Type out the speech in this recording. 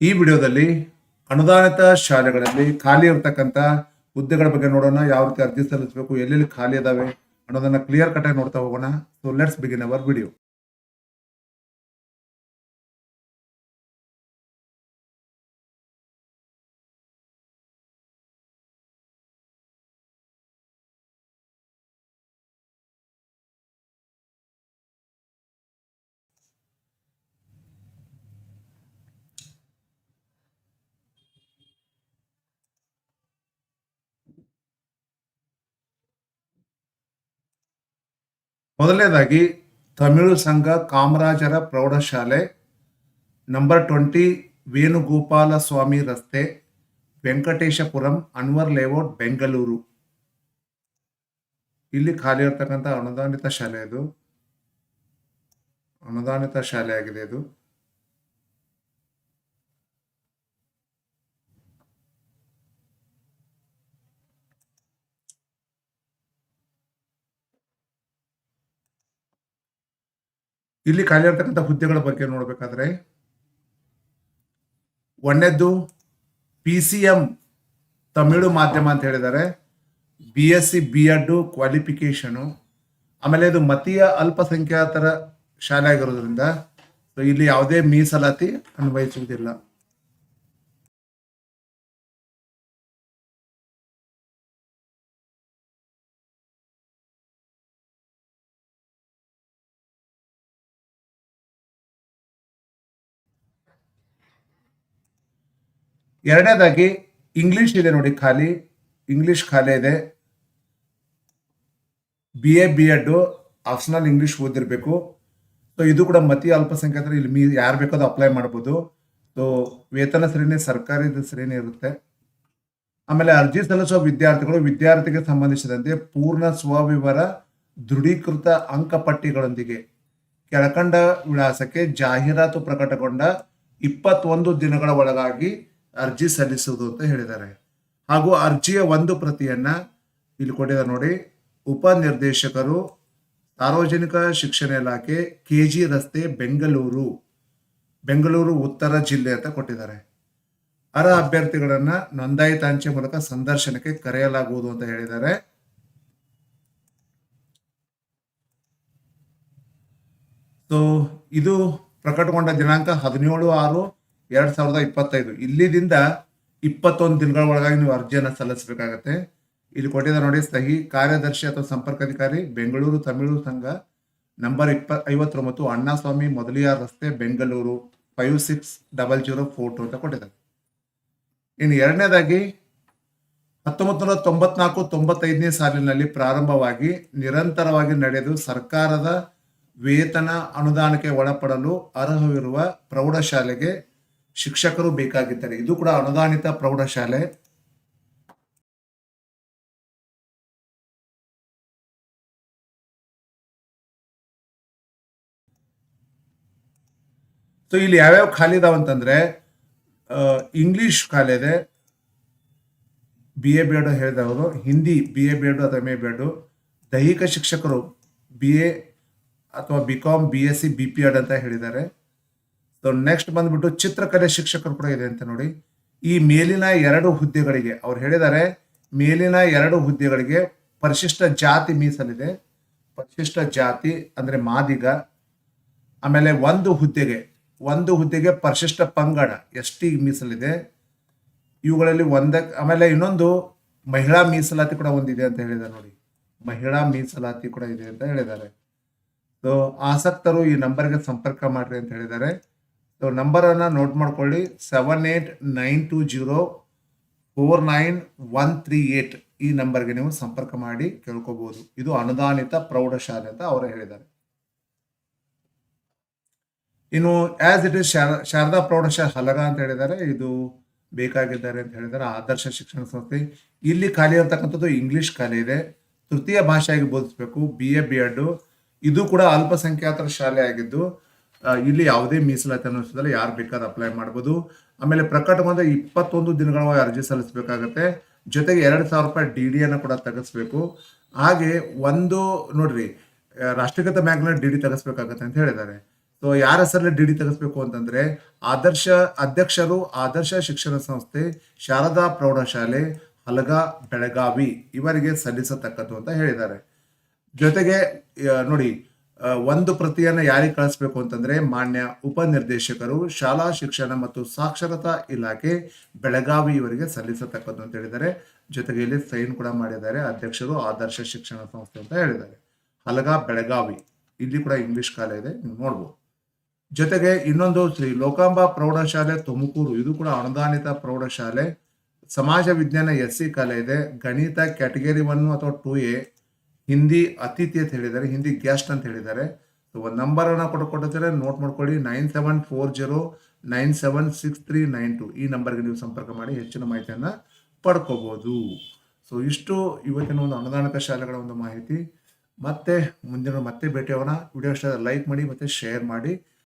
ಈ ವಿಡಿಯೋದಲ್ಲಿ ಅನುದಾನಿತ ಶಾಲೆಗಳಲ್ಲಿ ಖಾಲಿ ಇರತಕ್ಕಂಥ ಹುದ್ದೆಗಳ ಬಗ್ಗೆ ನೋಡೋಣ, ಯಾವ ರೀತಿ ಅರ್ಜಿ ಸಲ್ಲಿಸಬೇಕು, ಎಲ್ಲೆಲ್ಲಿ ಖಾಲಿ ಇದಾವೆ ಅನ್ನೋದನ್ನ ಕ್ಲಿಯರ್ ಕಟ್ ಆಗಿ ನೋಡ್ತಾ ಹೋಗೋಣ. So let's begin our video ಮೊದಲನೇದಾಗಿ, ತಮಿಳು ಸಂಘ ಕಾಮರಾಜರ ಪ್ರೌಢಶಾಲೆ ನಂಬರ್ ಟ್ವೆಂಟಿ ವೇಣುಗೋಪಾಲ ಸ್ವಾಮಿ ರಸ್ತೆ, ವೆಂಕಟೇಶಪುರಂ, ಅನ್ವರ್ ಲೇಔಟ್, ಬೆಂಗಳೂರು. ಇಲ್ಲಿ ಖಾಲಿ ಇರ್ತಕ್ಕಂಥ ಅನುದಾನಿತ ಶಾಲೆ ಇದು ಅನುದಾನಿತ ಶಾಲೆ ಆಗಿದೆ ಇದು ಇಲ್ಲಿ ಖಾಲಿ ಇರ್ತಕ್ಕಂಥ ಹುದ್ದೆಗಳ ಬಗ್ಗೆ ನೋಡಬೇಕಾದ್ರೆ ಒಂದನೇದ್ದು ಪಿ ಸಿ ಎಂ ತಮಿಳು ಮಾಧ್ಯಮ ಅಂತ ಹೇಳಿದ್ದಾರೆ. B S C B Ed qualification ಆಮೇಲೆ ಇದು ಮತೀಯ ಅಲ್ಪಸಂಖ್ಯಾತರ ಶಾಲೆ ಆಗಿರೋದ್ರಿಂದ ಇಲ್ಲಿ ಯಾವುದೇ ಮೀಸಲಾತಿ ಅನ್ವಯಿಸುವುದಿಲ್ಲ. ಎರಡನೇದಾಗಿ ಇಂಗ್ಲಿಷ್ ಇದೆ ನೋಡಿ ಖಾಲಿ. ಇಂಗ್ಲಿಷ್ ಖಾಲಿ ಇದೆ. B A B Ed optional English ಓದಿರಬೇಕು. So ಇದು ಕೂಡ ಮತಿ ಅಲ್ಪಸಂಖ್ಯಾತರ ಇಲ್ಲಿ ಮೀ ಯಾರು ಬೇಕಾದ್ರೂ ಅಪ್ಲೈ ಮಾಡ್ಬೋದು. ಸೊ ವೇತನ ಶ್ರೇಣಿ ಸರ್ಕಾರದ ಶ್ರೇಣಿ ಇರುತ್ತೆ. ಆಮೇಲೆ ಅರ್ಜಿ ಸಲ್ಲಿಸುವ ವಿದ್ಯಾರ್ಥಿಗಳು ವಿದ್ಯಾರ್ಥಿಗೆ ಸಂಬಂಧಿಸಿದಂತೆ ಪೂರ್ಣ ಸ್ವವಿವರ ದೃಢೀಕೃತ ಅಂಕಪಟ್ಟಿಗಳೊಂದಿಗೆ ಕೆಳಕಂಡ ವಿಳಾಸಕ್ಕೆ ಜಾಹೀರಾತು ಪ್ರಕಟಗೊಂಡ ಇಪ್ಪತ್ತೊಂದು ದಿನಗಳ ಒಳಗಾಗಿ ಅರ್ಜಿ ಸಲ್ಲಿಸುವುದು ಅಂತ ಹೇಳಿದ್ದಾರೆ. ಹಾಗೂ ಅರ್ಜಿಯ ಒಂದು ಪ್ರತಿಯನ್ನ ಇಲ್ಲಿ ಕೊಟ್ಟಿದ್ದಾರೆ ನೋಡಿ. ಉಪ ನಿರ್ದೇಶಕರು ಸಾರ್ವಜನಿಕ ಶಿಕ್ಷಣ ಇಲಾಖೆ ಕೆ ಜಿ ರಸ್ತೆ ಬೆಂಗಳೂರು ಬೆಂಗಳೂರು ಉತ್ತರ ಜಿಲ್ಲೆ ಅಂತ ಕೊಟ್ಟಿದ್ದಾರೆ. ಅರ್ಹ ಅಭ್ಯರ್ಥಿಗಳನ್ನ ನೋಂದಾಯಿತ ಅಂಚೆ ಮೂಲಕ ಸಂದರ್ಶನಕ್ಕೆ ಕರೆಯಲಾಗುವುದು ಅಂತ ಹೇಳಿದ್ದಾರೆ. ಸೊ ಇದು ಪ್ರಕಟಗೊಂಡ ದಿನಾಂಕ ಹದಿನೇಳು ಆರು ಎರಡ್ ಸಾವಿರದ ಇಪ್ಪತ್ತೈದು. ಇಲ್ಲಿದಿಂದ ಇಪ್ಪತ್ತೊಂದು ದಿನಗಳ ಒಳಗಾಗಿ ನೀವು ಅರ್ಜಿಯನ್ನು ಸಲ್ಲಿಸಬೇಕಾಗತ್ತೆ. ಇಲ್ಲಿ ಕೊಟ್ಟಿದ್ದ ನೋಡಿ ಸಹಿ, ಕಾರ್ಯದರ್ಶಿ ಅಥವಾ ಸಂಪರ್ಕ ಅಧಿಕಾರಿ, ಬೆಂಗಳೂರು ತಮಿಳು ಸಂಘ, ನಂಬರ್ ಇಪ್ಪ ಐವತ್ತೊಂಬತ್ತು, ಅಣ್ಣಾಸ್ವಾಮಿ, ಮೊದಲಿಯಾರ್ ರಸ್ತೆ, Bengaluru, five six double zero four two ಅಂತ ಕೊಟ್ಟಿದ್ದಾರೆ. ಇನ್ನು ಎರಡನೇದಾಗಿ ಹತ್ತೊಂಬತ್ತು ನೂರ ತೊಂಬತ್ನಾಲ್ಕು ತೊಂಬತ್ತೈದನೇ ಸಾಲಿನಲ್ಲಿ ಪ್ರಾರಂಭವಾಗಿ ನಿರಂತರವಾಗಿ ನಡೆದು ಸರ್ಕಾರದ ವೇತನ ಅನುದಾನಕ್ಕೆ ಒಳಪಡಲು ಅರ್ಹವಿರುವ ಪ್ರೌಢಶಾಲೆಗೆ ಶಿಕ್ಷಕರು ಬೇಕಾಗಿದ್ದಾರೆ. ಇದು ಕೂಡ ಅನುದಾನಿತ ಪ್ರೌಢಶಾಲೆ. ಸೊ ಇಲ್ಲಿ ಯಾವ್ಯಾವ ಖಾಲಿ ಇದಾವ ಅಂತಂದ್ರೆ ಇಂಗ್ಲಿಷ್ ಖಾಲಿ ಇದೆ. ಬಿ ಎ ಬಿ ಎಡ್ ಹೇಳಿದವರು Hindi B A B Ed ಅಥವಾ ಎಂ ಎ ಬಿ ದೈಹಿಕ ಶಿಕ್ಷಕರು ಬಿ ಎ ಅಥವಾ B Com B S C B P Ed ಅಂತ ಹೇಳಿದ್ದಾರೆ. ನೆಕ್ಸ್ಟ್ ಬಂದ್ಬಿಟ್ಟು ಚಿತ್ರಕಲೆ ಶಿಕ್ಷಕರು ಕೂಡ ಇದೆ ಅಂತ ನೋಡಿ. ಈ ಮೇಲಿನ ಎರಡು ಹುದ್ದೆಗಳಿಗೆ, ಅವ್ರು ಹೇಳಿದ್ದಾರೆ, ಮೇಲಿನ ಎರಡು ಹುದ್ದೆಗಳಿಗೆ ಪರಿಶಿಷ್ಟ ಜಾತಿ ಮೀಸಲಿದೆ. ಪರಿಶಿಷ್ಟ ಜಾತಿ ಅಂದ್ರೆ ಮಾದಿಗ, ಆಮೇಲೆ ಒಂದು ಹುದ್ದೆಗೆ ಒಂದು ಹುದ್ದೆಗೆ ಪರಿಶಿಷ್ಟ ಪಂಗಡ, ಎಸ್ ಟಿ ಮೀಸಲಿದೆ. ಇವುಗಳಲ್ಲಿ ಒಂದ, ಆಮೇಲೆ ಇನ್ನೊಂದು ಮಹಿಳಾ ಮೀಸಲಾತಿ ಕೂಡ ಒಂದಿದೆ ಅಂತ ಹೇಳಿದ್ದಾರೆ ನೋಡಿ. ಮಹಿಳಾ ಮೀಸಲಾತಿ ಕೂಡ ಇದೆ ಅಂತ ಹೇಳಿದ್ದಾರೆ. ಸೊ ಆಸಕ್ತರು ಈ ನಂಬರ್ಗೆ ಸಂಪರ್ಕ ಮಾಡ್ರಿ ಅಂತ ಹೇಳಿದ್ದಾರೆ. ಸೊ ನಂಬರನ್ನು ನೋಟ್ ಮಾಡ್ಕೊಳ್ಳಿ. Seven eight nine two zero four nine one three eight ಈ ನಂಬರ್ಗೆ ನೀವು ಸಂಪರ್ಕ ಮಾಡಿ ಕೇಳ್ಕೋಬಹುದು ಇದು ಅನುದಾನಿತ ಪ್ರೌಢಶಾಲೆ ಅಂತ ಅವರು ಹೇಳಿದ್ದಾರೆ. ಇನ್ನು ಆಸ್ ಇಟ್ ಇಸ್ ಶಾರದಾ ಪ್ರೌಢಶಾಲೆ ಹಲಗ ಅಂತ ಹೇಳಿದ್ದಾರೆ. ಇದು ಬೇಕಾಗಿದ್ದಾರೆ ಅಂತ ಹೇಳಿದ್ದಾರೆ. ಆದರ್ಶ ಶಿಕ್ಷಣ ಸಂಸ್ಥೆ. ಇಲ್ಲಿ ಖಾಲಿ ಇರತಕ್ಕಂಥದ್ದು ಇಂಗ್ಲಿಷ್ ಖಾಲಿ ಇದೆ. ತೃತೀಯ ಭಾಷೆಯಾಗಿ ಬೋಧಿಸಬೇಕು. ಬಿ ಎ ಬಿ ಎಡ್ ಇದು ಕೂಡ ಅಲ್ಪಸಂಖ್ಯಾತರ ಶಾಲೆ ಆಗಿದ್ದು ಇಲ್ಲಿ ಯಾವುದೇ ಮೀಸಲಾತಿ ಅನ್ನಿಸೋದಿಲ್ಲ ಯಾರು ಬೇಕಾದ್ರೂ ಅಪ್ಲೈ ಮಾಡ್ಬೋದು. ಆಮೇಲೆ ಪ್ರಕಟವಾದ ಇಪ್ಪತ್ತೊಂದು ದಿನಗಳ ಅರ್ಜಿ ಸಲ್ಲಿಸಬೇಕಾಗತ್ತೆ. ಜೊತೆಗೆ ಎರಡು ಸಾವಿರ ರೂಪಾಯಿ ಡಿ ಡಿ ಅನ್ನು ಕೂಡ ತೆಗೆಸ್ಬೇಕು. ಹಾಗೆ ಒಂದು, ನೋಡ್ರಿ ರಾಷ್ಟ್ರೀಕೃತ ಬ್ಯಾಂಕ್ನ ಡಿ ಡಿ ತೆಗೆಸ್ಬೇಕಾಗತ್ತೆ ಅಂತ ಹೇಳಿದ್ದಾರೆ. ಸೊ ಯಾರ ಹೆಸರಲ್ಲಿ ಡಿ ಡಿ ತೆಗೆಸ್ಬೇಕು ಅಂತಂದ್ರೆ ಆದರ್ಶ ಅಧ್ಯಕ್ಷರು, ಆದರ್ಶ ಶಿಕ್ಷಣ ಸಂಸ್ಥೆ, ಶಾರದಾ ಪ್ರೌಢಶಾಲೆ, ಹಲಗ ಬೆಳಗಾವಿ ಇವರಿಗೆ ಸಲ್ಲಿಸತಕ್ಕದ್ದು ಅಂತ ಹೇಳಿದ್ದಾರೆ. ಜೊತೆಗೆ ನೋಡಿ ಒಂದು ಪ್ರತಿಯನ್ನು ಯಾರಿಗೆ ಕಳಿಸ್ಬೇಕು ಅಂತಂದ್ರೆ ಮಾನ್ಯ ಉಪನಿರ್ದೇಶಕರು, ಶಾಲಾ ಶಿಕ್ಷಣ ಮತ್ತು ಸಾಕ್ಷರತಾ ಇಲಾಖೆ ಬೆಳಗಾವಿ ಇವರಿಗೆ ಸಲ್ಲಿಸತಕ್ಕದ್ದು ಅಂತ ಹೇಳಿದ್ದಾರೆ. ಜೊತೆಗೆ ಇಲ್ಲಿ ಸೈನ್ ಕೂಡ ಮಾಡಿದ್ದಾರೆ ಅಧ್ಯಕ್ಷರು, ಆದರ್ಶ ಶಿಕ್ಷಣ ಸಂಸ್ಥೆ ಅಂತ ಹೇಳಿದ್ದಾರೆ. ಹಲಗ, ಬೆಳಗಾವಿ. ಇಲ್ಲಿ ಕೂಡ ಇಂಗ್ಲಿಷ್ ಕಾಲ ಇದೆ, ನೀವು ನೋಡ್ಬೋದು. ಜೊತೆಗೆ ಇನ್ನೊಂದು ಶ್ರೀ ಲೋಕಾಂಬ ಪ್ರೌಢಶಾಲೆ, ತುಮಕೂರು. ಇದು ಕೂಡ ಅನುದಾನಿತ ಪ್ರೌಢಶಾಲೆ. ಸಮಾಜ ವಿಜ್ಞಾನ ಎಸ್ ಸಿ ಕಾಲ ಇದೆ. ಗಣಿತ ಕ್ಯಾಟಗರಿ ಒನ್ ಅಥವಾ ಟೂ ಎ ಹಿಂದಿ ಅತಿಥಿ ಅಂತ ಹೇಳಿದ್ದಾರೆ, ಹಿಂದಿ ಗೆಸ್ಟ್ ಅಂತ ಹೇಳಿದ್ದಾರೆ. ಸೊ ಒಂದು ನಂಬರ್ ಅನ್ನ ಕೊಟ್ಟು ನೋಟ್ ಮಾಡ್ಕೊಳ್ಳಿ nine seven four zero nine seven six three nine two ಈ ನಂಬರ್ಗೆ ನೀವು ಸಂಪರ್ಕ ಮಾಡಿ, ಹೆಚ್ಚಿನ ಮಾಹಿತಿಯನ್ನು ಪಡ್ಕೋಬೋದು. ಸೊ ಇಷ್ಟು ಇವತ್ತಿನ ಒಂದು ಅನುದಾನಿತ ಶಾಲೆಗಳ ಒಂದು ಮಾಹಿತಿ. ಮತ್ತೆ ಮುಂದಿನ ಮತ್ತೆ ಭೇಟಿಯಾಗೋಣ ವಿಡಿಯೋ ಇಷ್ಟ ಲೈಕ್ ಮಾಡಿ ಮತ್ತೆ ಶೇರ್ ಮಾಡಿ.